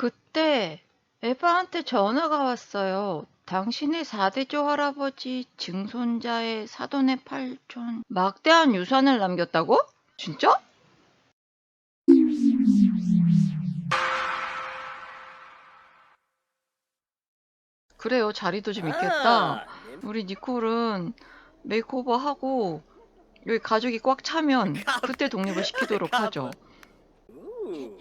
그때 에바한테 전화가 왔어요. 당신의 4대조 할아버지 증손자의 사돈의 팔촌 막대한 유산을 남겼다고? 진짜? 그래요. 자리도 좀 있겠다. 아, 우리 니콜은 메이크오버 하고 여기 가족이 꽉 차면 그때 독립을 시키도록 하죠. Ooh.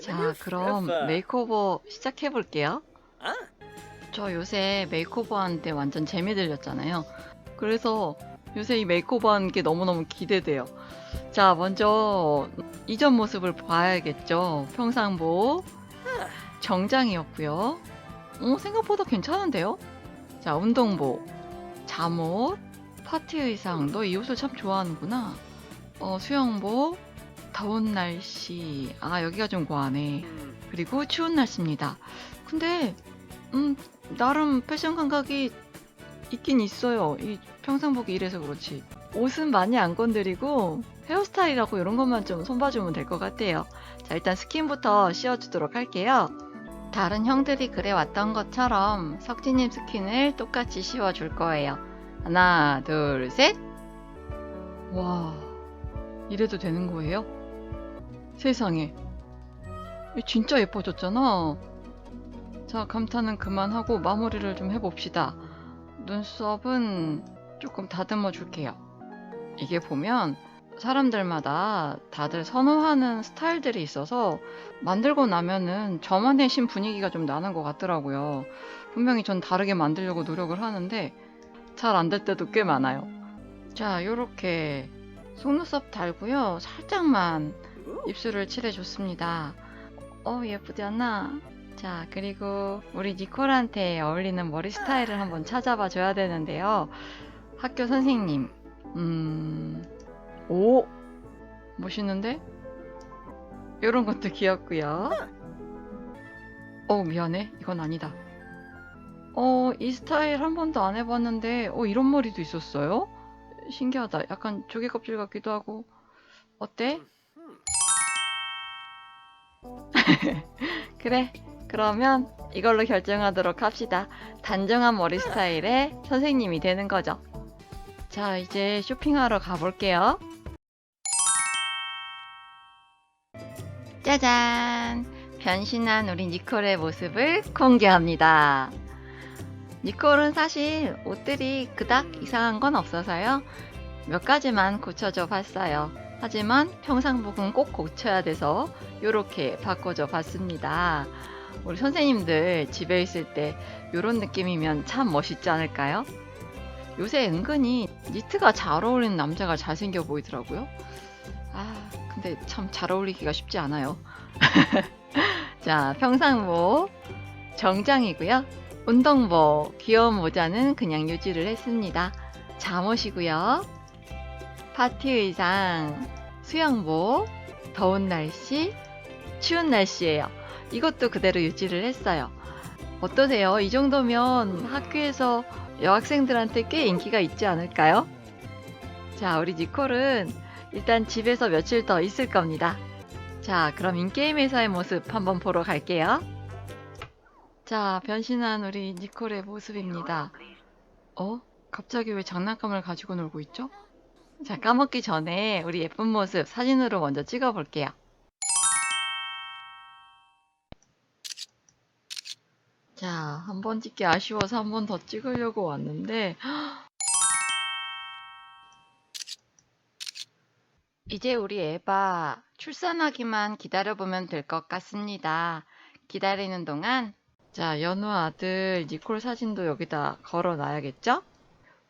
자, 그럼 메이크오버 시작해 볼게요. 아, 저 요새 메이크오버 하는데 완전 재미 들렸잖아요. 그래서 요새 이 메이크오버 하는 게 너무너무 기대돼요. 자, 먼저 이전 모습을 봐야겠죠. 평상복, 정장이었고요. 어, 생각보다 괜찮은데요? 자, 운동복, 잠옷, 파티 의상. 너이 옷을 참 좋아하는구나. 어, 수영복, 더운 날씨. 아, 여기가 좀 과하네. 음, 그리고 추운 날씨입니다. 근데 음 나름 패션 감각이 있긴 있어요. 이 평상복이 이래서 그렇지. 옷은 많이 안 건드리고 헤어스타일하고 이런 것만 좀 손봐주면 될 것 같아요. 자 일단 스킨부터 씌워주도록 할게요. 다른 형들이 그래왔던 것처럼 석진님 스킨을 똑같이 씌워줄 거예요. 하나, 둘, 셋. 와, 이래도 되는 거예요? 세상에. 이 진짜 예뻐졌잖아. 자, 감탄은 그만하고 마무리를 좀 해봅시다. 눈썹은 조금 다듬어 줄게요. 이게 보면 사람들마다 다들 선호하는 스타일들이 있어서 만들고 나면은 저만의 신 분위기가 좀 나는 것 같더라고요. 분명히 전 다르게 만들려고 노력을 하는데 잘 안 될 때도 꽤 많아요. 자, 요렇게 속눈썹 달고요. 살짝만 입술을 칠해줬습니다. 어, 예쁘지 않나? 자, 그리고 우리 니콜한테 어울리는 머리 스타일을 한번 찾아봐 줘야 되는데요. 학교 선생님, 음, 오! 멋있는데? 이런 것도 귀엽고요. 어, 미안해. 이건 아니다. 어, 이 스타일 한 번도 안 해봤는데, 어, 이런 머리도 있었어요? 신기하다. 약간 조개 껍질 같기도 하고. 어때? hmm. 그래. 그러면 이걸로 결정하도록 합시다. 단정한 머리 스타일의 선생님이 되는 거죠. 자, 이제 쇼핑하러 가볼게요. 짜잔! 변신한 우리 니콜의 모습을 공개합니다. 니콜은 사실 옷들이 그닥 이상한 건 없어서요. 몇 가지만 고쳐줘 봤어요. 하지만 평상복은 꼭 고쳐야 돼서 이렇게 바꿔줘 봤습니다. 우리 선생님들 집에 있을 때 이런 느낌이면 참 멋있지 않을까요? 요새 은근히 니트가 잘 어울리는 남자가 잘생겨 보이더라고요. 아, 근데 참 잘 어울리기가 쉽지 않아요. 자, 평상복 정장이고요. 운동복 귀여운 모자는 그냥 유지를 했습니다. 잠옷이고요. 파티 의상, 수영복, 더운 날씨, 추운 날씨예요. 이것도 그대로 유지를 했어요. 어떠세요? 이 정도면 학교에서 여학생들한테 꽤 인기가 있지 않을까요? 자, 우리 니콜은 일단 집에서 며칠 더 있을 겁니다. 자, 그럼 인게임에서의 모습 한번 보러 갈게요. 자, 변신한 우리 니콜의 모습입니다. 어? 갑자기 왜 장난감을 가지고 놀고 있죠? 자, 까먹기 전에 우리 예쁜 모습 사진으로 먼저 찍어 볼게요. 자, 한 번 찍기 아쉬워서 한 번 더 찍으려고 왔는데, 이제 우리 에바 출산하기만 기다려보면 될 것 같습니다. 기다리는 동안, 자, 연우 아들 니콜 사진도 여기다 걸어 놔야겠죠?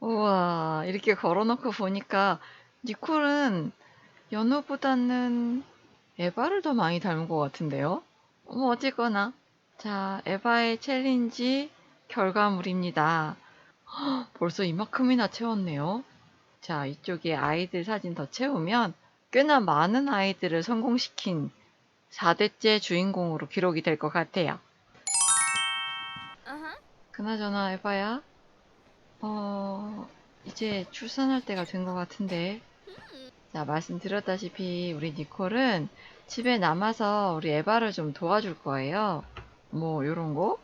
우와, 이렇게 걸어 놓고 보니까 니콜은 연우보다는 에바를 더 많이 닮은 것 같은데요? 뭐 어쨌거나 자 에바의 챌린지 결과물입니다. 헉, 벌써 이만큼이나 채웠네요. 자 이쪽에 아이들 사진 더 채우면 꽤나 많은 아이들을 성공시킨 4대째 주인공으로 기록이 될 것 같아요. 그나저나 에바야, 어, 이제 출산할 때가 된 것 같은데. 자, 말씀드렸다시피 우리 니콜은 집에 남아서 우리 에바를 좀 도와줄 거예요. 뭐 요런 거?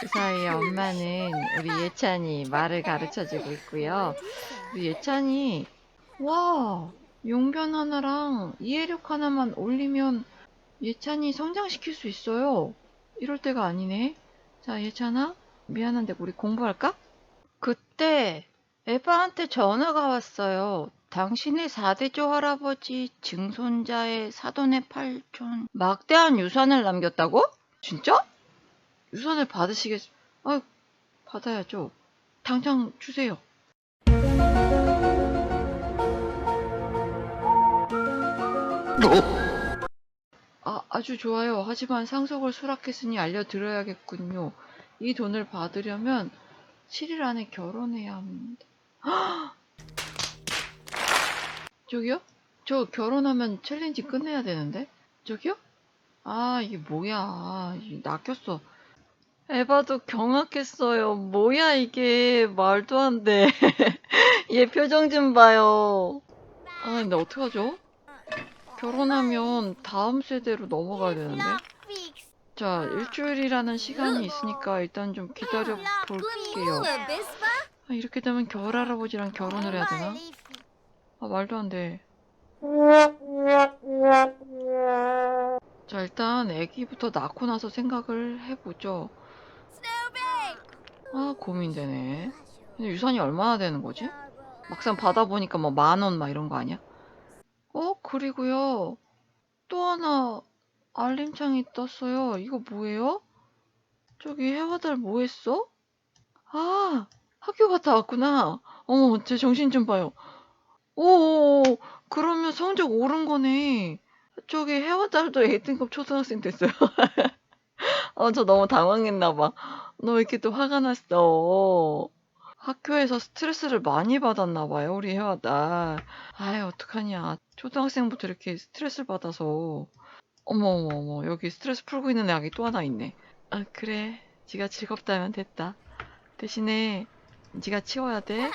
그 사이에 엄마는 우리 예찬이 말을 가르쳐주고 있고요. 우리 예찬이 와 용변 하나랑 이해력 하나만 올리면 예찬이 성장시킬 수 있어요. 이럴 때가 아니네. 자 예찬아 미안한데 우리 공부할까? 그때 에바한테 전화가 왔어요. 당신의 4대조 할아버지 증손자의 사돈의 팔촌 막대한 유산을 남겼다고? 진짜? 유산을 받으시겠... 아 받아야죠. 당장 주세요. 아, 아주 좋아요. 하지만 상속을 수락했으니 알려드려야겠군요. 이 돈을 받으려면 7일 안에 결혼해야 합니다. 저기요? 저 결혼하면 챌린지 끝내야 되는데? 저기요? 아, 이게 뭐야. 이게 낚였어. 에바도 경악했어요. 뭐야, 이게. 말도 안 돼. 얘 표정 좀 봐요. 아, 근데 어떡하죠? 결혼하면 다음 세대로 넘어가야 되는데. 자, 일주일이라는 시간이 있으니까 일단 좀 기다려 볼게요. 아, 이렇게 되면 겨울 할아버지랑 결혼을 해야 되나? 아, 말도 안 돼. 자, 일단 아기부터 낳고 나서 생각을 해보죠. 아, 고민되네. 근데 유산이 얼마나 되는 거지? 막상 받아보니까 뭐 만 원 막 이런 거 아니야? 어, 그리고요. 또 하나 알림창이 떴어요. 이거 뭐예요? 저기 해와달 뭐 했어? 아, 학교 갔다 왔구나. 어머, 제 정신 좀 봐요. 오, 그러면 성적 오른 거네. 저기 해와달도 1등급 초등학생 됐어요. 어, 저 너무 당황했나 봐. 너 왜 이렇게 또 화가 났어? 학교에서 스트레스를 많이 받았나 봐요, 우리 해와달. 아이, 어떡하냐. 초등학생부터 이렇게 스트레스를 받아서. 어머, 어머, 어머. 여기 스트레스 풀고 있는 애기 또 하나 있네. 아, 그래. 지가 즐겁다면 됐다. 대신에 지가 치워야 돼.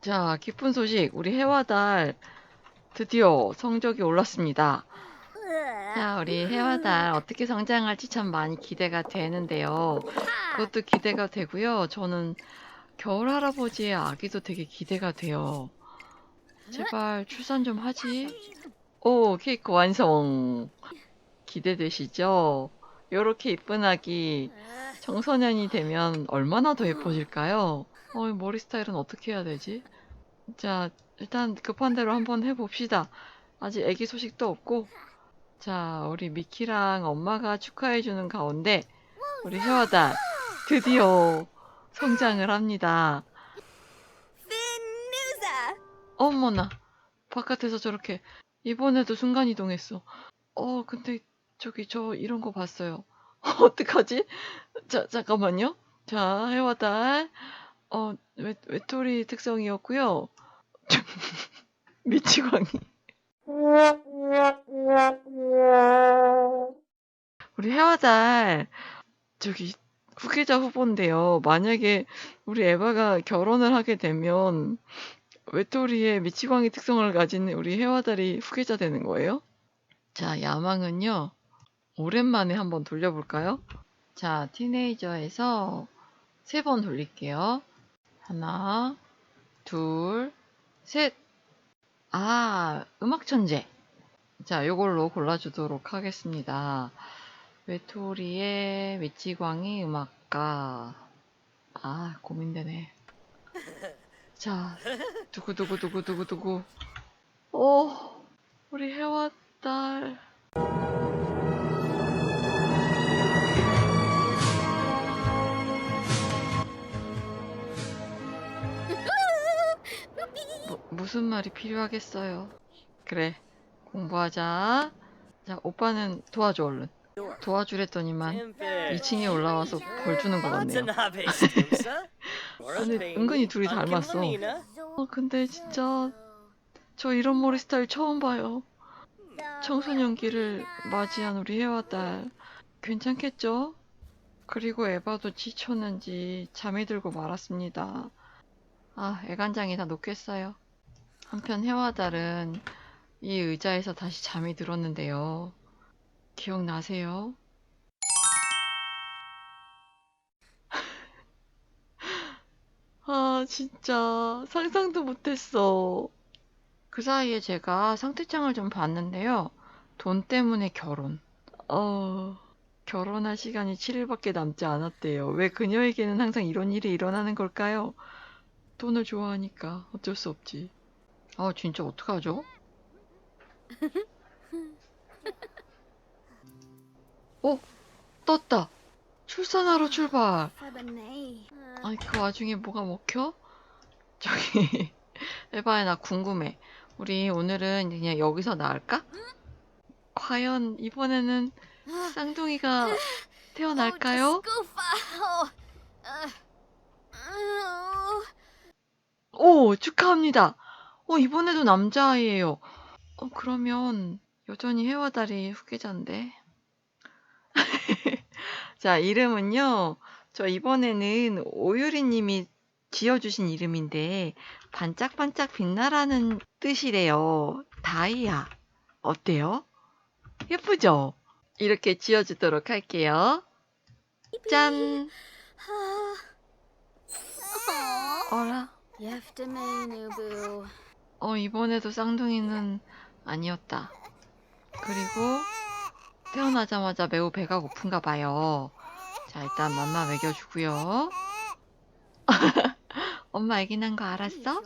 자, 기쁜 소식. 우리 해와달 드디어 성적이 올랐습니다. 자, 우리 해와달 어떻게 성장할지 참 많이 기대가 되는데요. 그것도 기대가 되고요. 저는 겨울 할아버지의 아기도 되게 기대가 돼요. 제발 출산 좀 하지. 오, 케이크 완성. 기대되시죠? 요렇게 이쁜 아기 청소년이 되면 얼마나 더 예뻐질까요? 어, 이 머리 스타일은 어떻게 해야 되지? 자, 일단 급한 대로 한번 해봅시다. 아직 아기 소식도 없고. 자, 우리 미키랑 엄마가 축하해주는 가운데, 우리 혜화달 드디어 성장을 합니다. 어머나, 바깥에서 저렇게, 이번에도 순간 이동했어. 어, 근데 저기 저 이런 거 봤어요. 어떡하지? 자, 잠깐만요. 자, 해와달. 어, 외, 외톨이 특성이었고요. 미치광이. 우리 해와달, 저기, 후계자 후보인데요. 만약에 우리 에바가 결혼을 하게 되면 외톨이의 미치광이 특성을 가진 우리 해와달이 후계자 되는 거예요? 자, 야망은요. 오랜만에 한번 돌려볼까요? 자, 티네이저에서 세 번 돌릴게요. 하나, 둘, 셋. 아, 음악 천재. 자, 요걸로 골라주도록 하겠습니다. 외톨이의 미치광이 음악가. 아, 고민되네. 자, 두구두구두구두구두구. 오, 우리 해왔달. 뭐, 무슨 말이 필요하겠어요. 그래, 공부하자. 자, 오빠는 도와줘, 얼른. 도와주랬더니만 2층에 올라와서 벌 주는 것 같네요. 아니, 은근히 둘이 닮았어. 어, 근데 진짜 저 이런 머리 스타일 처음 봐요. 청소년기를 맞이한 우리 해와딸. 괜찮겠죠? 그리고 에바도 지쳤는지 잠이 들고 말았습니다. 아, 애간장이 다 녹겠어요. 한편 해와달은 이 의자에서 다시 잠이 들었는데요. 기억나세요? 아, 진짜 상상도 못했어. 그 사이에 제가 상태창을 좀 봤는데요. 돈 때문에 결혼. 어, 결혼할 시간이 7일밖에 남지 않았대요. 왜 그녀에게는 항상 이런 일이 일어나는 걸까요? 돈을 좋아하니까 어쩔 수 없지. 아, 진짜 어떡하죠? 어, 떴다. 출산하러 출발. 아니, 그 와중에 뭐가 먹혀? 저기, 에바야, 나 궁금해. 우리 오늘은 그냥 여기서 나을까? 과연 이번에는 쌍둥이가 태어날까요? 오, 축하합니다. 어, 이번에도 남자아이예요. 어, 그러면 여전히 해와 달이 후계자인데. 자, 이름은요. 저 이번에는 오유리 님이 지어주신 이름인데 반짝반짝 빛나라는 뜻이래요. 다이아. 어때요? 예쁘죠? 이렇게 지어주도록 할게요. 짠! 어라? Yeftamenu 어, 이번에도 쌍둥이는 아니었다. 그리고 태어나자마자 매우 배가 고픈가 봐요. 자, 일단 맘마 먹여주고요. 엄마 애기 난 거 알았어?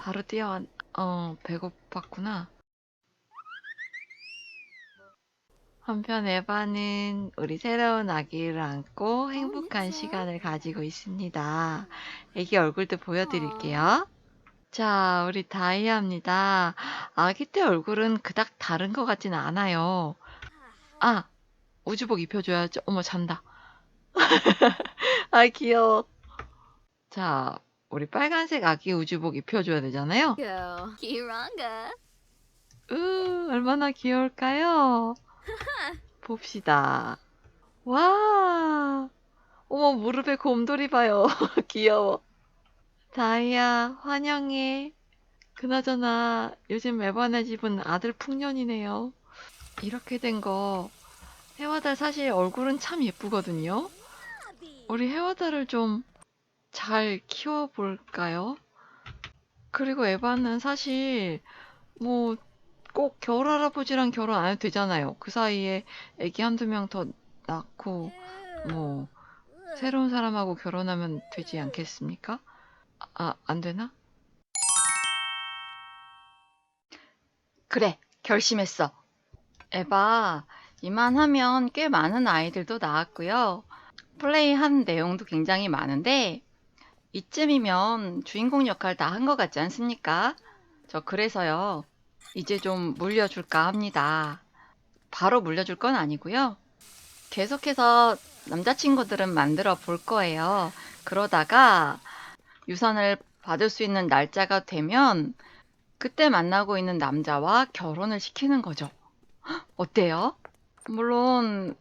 바로 뛰어왔, 어, 배고팠구나. 한편 에바는 우리 새로운 아기를 안고 행복한 시간을 가지고 있습니다. 애기 얼굴도 보여드릴게요. 자, 우리 다이아입니다. 아기 때 얼굴은 그닥 다른 것 같진 않아요. 아, 우주복 입혀줘야죠. 어머, 잔다. 아, 귀여워. 자, 우리 빨간색 아기 우주복 입혀줘야 되잖아요. Go. Kiranga. 으, 얼마나 귀여울까요? 봅시다. 와, 어머, 무릎에 곰돌이 봐요. 귀여워. 다이아, 환영해. 그나저나, 요즘 에바네 집은 아들 풍년이네요. 이렇게 된 거, 해와달 사실 얼굴은 참 예쁘거든요. 우리 해와달을 좀 잘 키워볼까요? 그리고 에바는 사실, 뭐, 꼭 겨울 할아버지랑 결혼 안 해도 되잖아요. 그 사이에 애기 한두 명 더 낳고, 뭐, 새로운 사람하고 결혼하면 되지 않겠습니까? 아, 안 되나? 그래, 결심했어. 에바, 이만하면 꽤 많은 아이들도 낳았고요. 플레이한 내용도 굉장히 많은데, 이쯤이면 주인공 역할 다 한 것 같지 않습니까? 저 그래서요, 이제 좀 물려줄까 합니다. 바로 물려줄 건 아니고요. 계속해서 남자친구들은 만들어 볼 거예요. 그러다가 유산을 받을 수 있는 날짜가 되면 그때 만나고 있는 남자와 결혼을 시키는 거죠. 헉, 어때요? 물론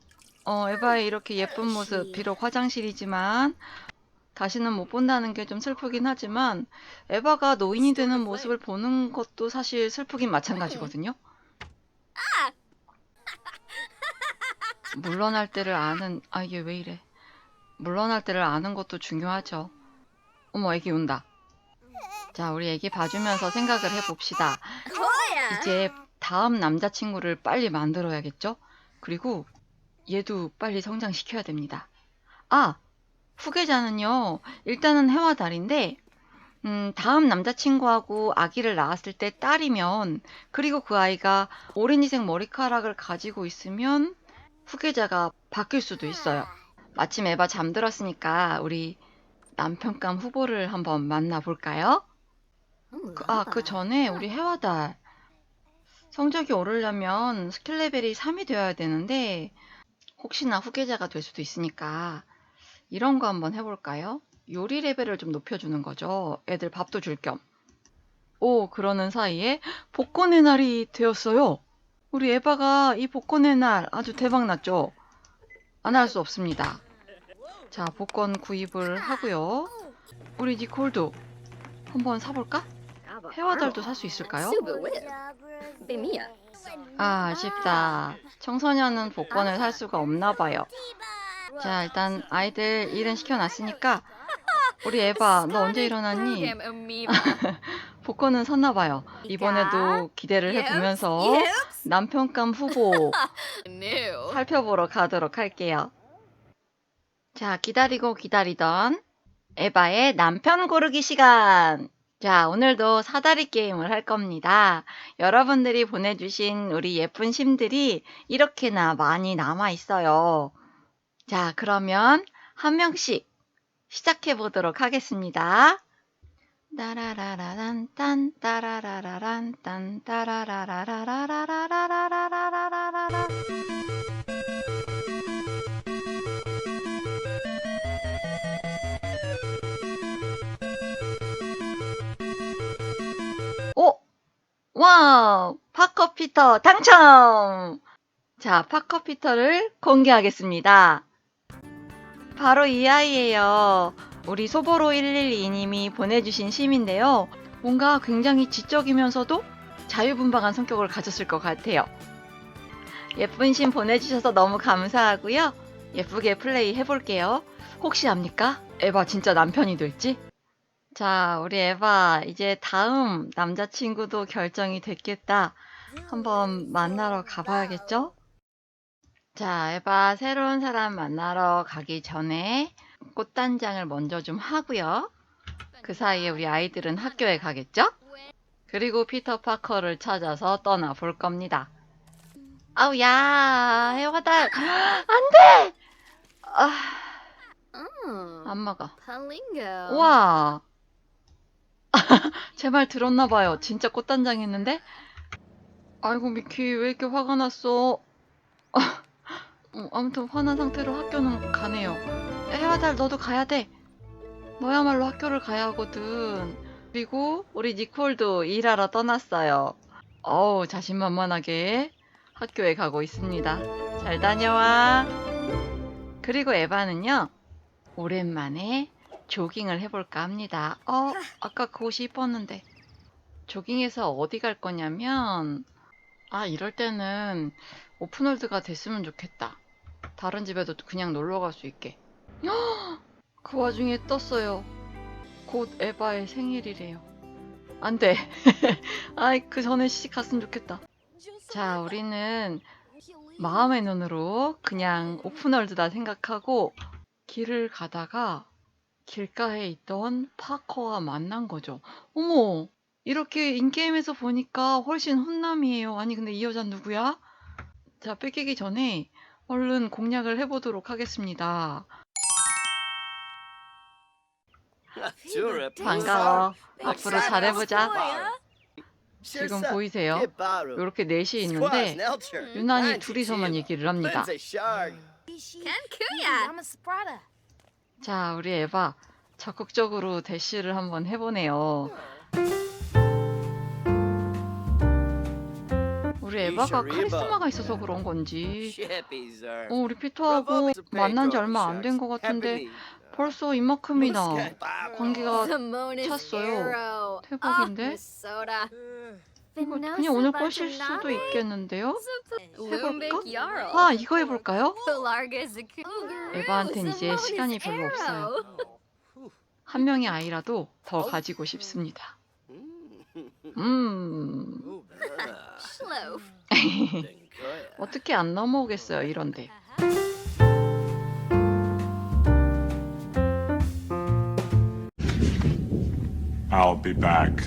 어, 에바의 이렇게 예쁜 모습 비록 화장실이지만 다시는 못 본다는 게 좀 슬프긴 하지만 에바가 노인이 되는 모습을 보는 것도 사실 슬프긴 마찬가지거든요. 물러날 때를 아는 아 이게 왜 이래? 물러날 때를 아는 것도 중요하죠. 어머 애기 운다. 자 우리 애기 봐주면서 생각을 해봅시다. 이제 다음 남자친구를 빨리 만들어야겠죠? 그리고 얘도 빨리 성장시켜야 됩니다. 아, 후계자는요, 일단은 해와 달인데, 음, 다음 남자친구하고 아기를 낳았을 때 딸이면, 그리고 그 아이가 오렌지색 머리카락을 가지고 있으면, 후계자가 바뀔 수도 있어요. 마침 에바 잠들었으니까, 우리 남편감 후보를 한번 만나볼까요? 그- 아, 그 전에 우리 해와 달 성적이 오르려면 스킬 레벨이 3이 되어야 되는데 혹시나 후계자가 될 수도 있으니까 이런 거 한번 해볼까요? 요리 레벨을 좀 높여주는 거죠. 애들 밥도 줄 겸. 오, 그러는 사이에 복권의 날이 되었어요. 우리 에바가 이 복권의 날 아주 대박 났죠? 안 할 수 없습니다. 자, 복권 구입을 하고요. 우리 니콜도 한번 사볼까? 해와달도 살 수 있을까요? 아, 아쉽다. 청소년은 복권을 살 수가 없나 봐요. 자, 일단 아이들 일은 시켜놨으니까 우리 에바, 너 언제 일어났니? 복권은 샀나 봐요. 이번에도 기대를 해보면서 남편감 후보. 살펴보러 가도록 할게요. 자, 기다리고 기다리던 에바의 남편 고르기 시간. 자, 오늘도 사다리 게임을 할 겁니다. 여러분들이 보내주신 우리 예쁜 심들이 이렇게나 많이 남아 있어요. 자, 그러면 한 명씩 시작해 보도록 하겠습니다. 따라라라란 딴 따라라라란 딴 따라라라라라라라라라라라 와우! 파커 피터 당첨! 자, 파커 피터를 공개하겠습니다. 바로 이 아이예요. 우리 소보로 112님이 보내주신 심인데요. 뭔가 굉장히 지적이면서도 자유분방한 성격을 가졌을 것 같아요. 예쁜 심 보내주셔서 너무 감사하고요. 예쁘게 플레이 해볼게요. 혹시 압니까? 에바 진짜 남편이 될지? 자, 우리 에바, 이제 다음 남자친구도 결정이 됐겠다. 한번 만나러 가봐야겠죠? 자, 에바, 새로운 사람 만나러 가기 전에 꽃단장을 먼저 좀 하고요. 그 사이에 우리 아이들은 학교에 가겠죠? 그리고 피터 파커를 찾아서 떠나 볼 겁니다. 아우, 야, 해화달. 안 돼! 아. 안 먹어. 와. 제 말 들었나 봐요. 진짜 꽃단장 했는데? 아이고 미키 왜 이렇게 화가 났어? 어, 아무튼 화난 상태로 학교는 가네요. 해와달 너도 가야 돼. 너야말로 학교를 가야 하거든. 그리고 우리 니콜도 일하러 떠났어요. 어우 자신만만하게 학교에 가고 있습니다. 잘 다녀와. 그리고 에바는요. 오랜만에 조깅을 해볼까 합니다. 어, 아까 그 옷이 이뻤는데. 조깅해서 어디 갈 거냐면, 아, 이럴 때는 오픈월드가 됐으면 좋겠다. 다른 집에도 그냥 놀러 갈 수 있게. 헉! 그 와중에 떴어요. 곧 에바의 생일이래요. 안 돼. 아이, 그 전에 시집 갔으면 좋겠다. 자, 우리는 마음의 눈으로 그냥 오픈월드다 생각하고 길을 가다가 길가에 있던 파커와 만난 거죠. 어머, 이렇게 인게임에서 보니까 훨씬 훈남이에요. 아니, 근데 이 여자 누구야? 자, 뺏기기 전에 얼른 공략을 해보도록 하겠습니다. 반가워. 앞으로. 잘해보자. 지금 보이세요? 이렇게 넷이 있는데 유난히 둘이서만 얘기를 합니다. 자, 우리 에바 적극적으로 대시를 한번 해보네요. 우리 에바가 카리스마가 있어서 그런 건지. 어, 우리 피터하고 만난 지 얼마 안 된 것 같은데 벌써 이만큼이나 관계가 찼어요. 대박인데? Oh. 이거 그냥 오늘 꺼실 수도 있겠는데요? Jarl. 아, 이거 해볼까요? 에바한텐 이제 Simone's 시간이 별로 없어요. 한 명의 아이라도 더 가지고 싶습니다. 음, Schlof. 어떻게 안 넘어오겠어요, 이런데. I'll be back.